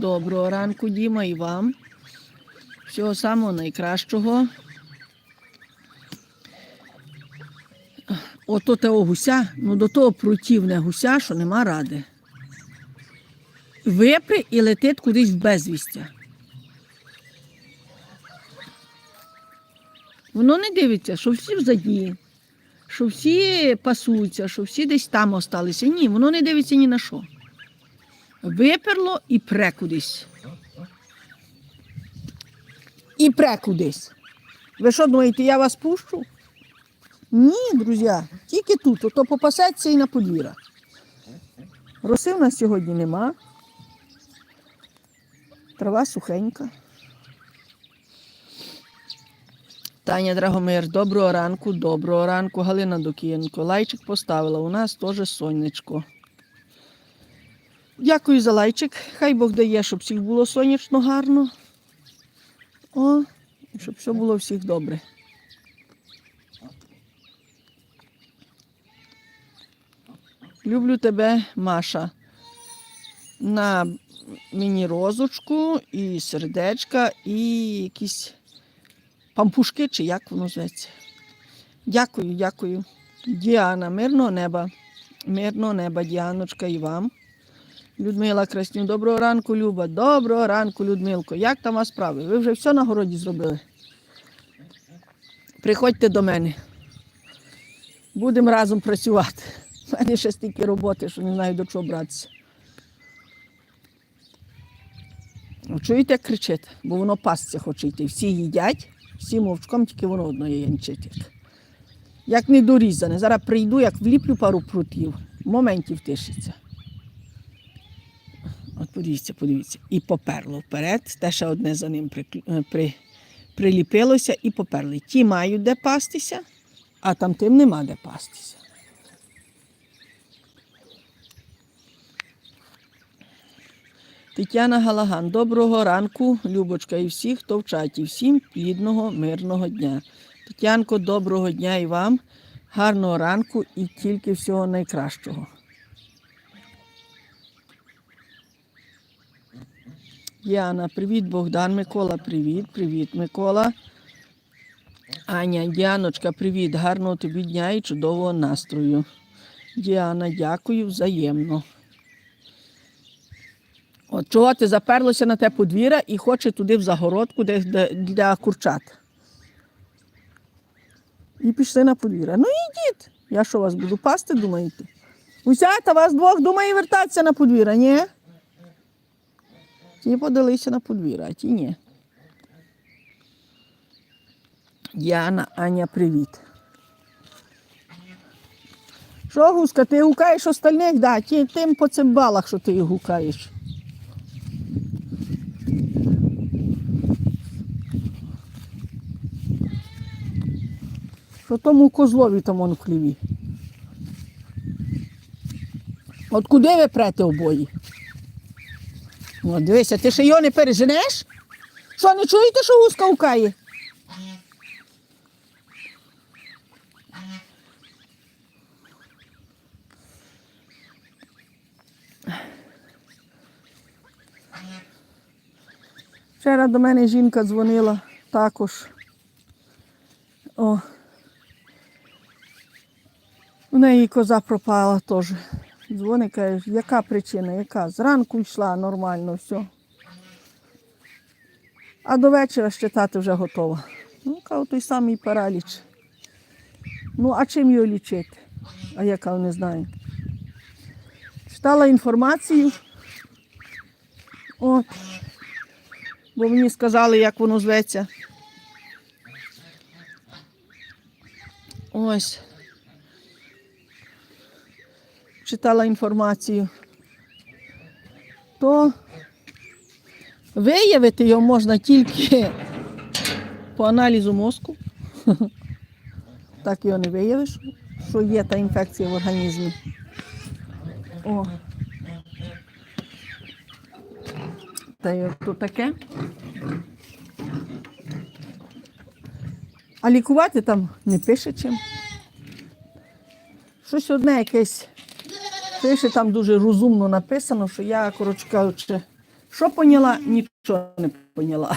Доброго ранку, Діма, і вам. Всього самого найкращого. Ото того гуся, ну до того противне гуся, що нема ради. Випри і летить кудись в безвістя. Воно не дивиться, що всі взаді, що всі пасуються, що всі десь там осталися. Ні, воно не дивиться ні на що. Виперло і пре кудись. І пре кудись. Ви що думаєте, я вас пущу? Ні, друзі, тільки тут, ото попасеться і на подвір'я. Роси в нас сьогодні нема. Трава сухенька. Таня Драгомир, доброго ранку, доброго ранку. Галина Докієнко. Лайчик поставила. У нас теж сонечко. Дякую за лайчик. Хай Бог дає, щоб всіх було сонячно гарно. О, щоб все було всіх добре. Люблю тебе, Маша. На мені розочку і сердечка, і якісь пампушки, чи як воно зветься. Дякую, дякую. Діана, мирного неба. Мирного неба, Діаночка, і вам. Людмила Красню, доброго ранку, Люба. Доброго ранку, Людмилко. Як там вас справи? Ви вже все на городі зробили? Приходьте до мене. Будемо разом працювати. У мене ще стільки роботи, що не знаю до чого братися. Ну, Чуєте, як кричить, бо воно пасться хоче йти. Всі їдять, всі мовчком, тільки воно одно є янчить. Як не дорізане. Зараз прийду, як вліплю пару прутів, в моменті втишиться. От подивіться, подивіться. І поперло вперед. Те ще одне за ним приклю- е, при, приліпилося і поперли. Ті мають де пастися, а там тим нема де пастися. Тетяна Галаган, доброго ранку, Любочка, і всіх, хто в чаті. Всім плідного, мирного дня. Тетянко, доброго дня і вам, гарного ранку і тільки всього найкращого. Діана, привіт, Богдан, Микола, привіт, привіт, Микола. Аня, Діаночка, привіт, гарного тобі дня і чудового настрою. Діана, дякую взаємно. От чого ти заперлося на те подвір'я і хоче туди в загородку, де, де для курчат. І пішли на подвір'я. Ну ідіть. Я що вас буду пасти, думаєте? Усята вас двох думає вертатися на подвір'я, ні? Ті подалися на подвір'я, а ті ні. Діана, Аня, привіт. Що, Гуска, ти гукаєш остальних? Да, ті, тим по цимбалах, що ти їх гукаєш. Що тому козлові там он в хліві. От куди ви прете обої? От дивися, ти ще його не переженеш? Що, не чуєте, що гуска гукає? Вчора до мене жінка дзвонила також. О. У неї коза пропала теж. Дзвонить, каже, яка причина, яка? Зранку йшла нормально, все. А до вечора ще тати вже готова. Ну, каже, той самий параліч. Ну, а чим його лічити? А я кажу, не знаю. Читала інформацію. От. Бо мені сказали, як воно зветься. Ось. Читала інформацію. То виявити його можна тільки по аналізу мозку. Так його не виявиш, що є та інфекція в організмі. О. Та й то таке. А лікувати там не пише чим. Щось одне якесь пише, там дуже розумно написано, що я, коротше кажучи, Що поняла? Нічого не поняла.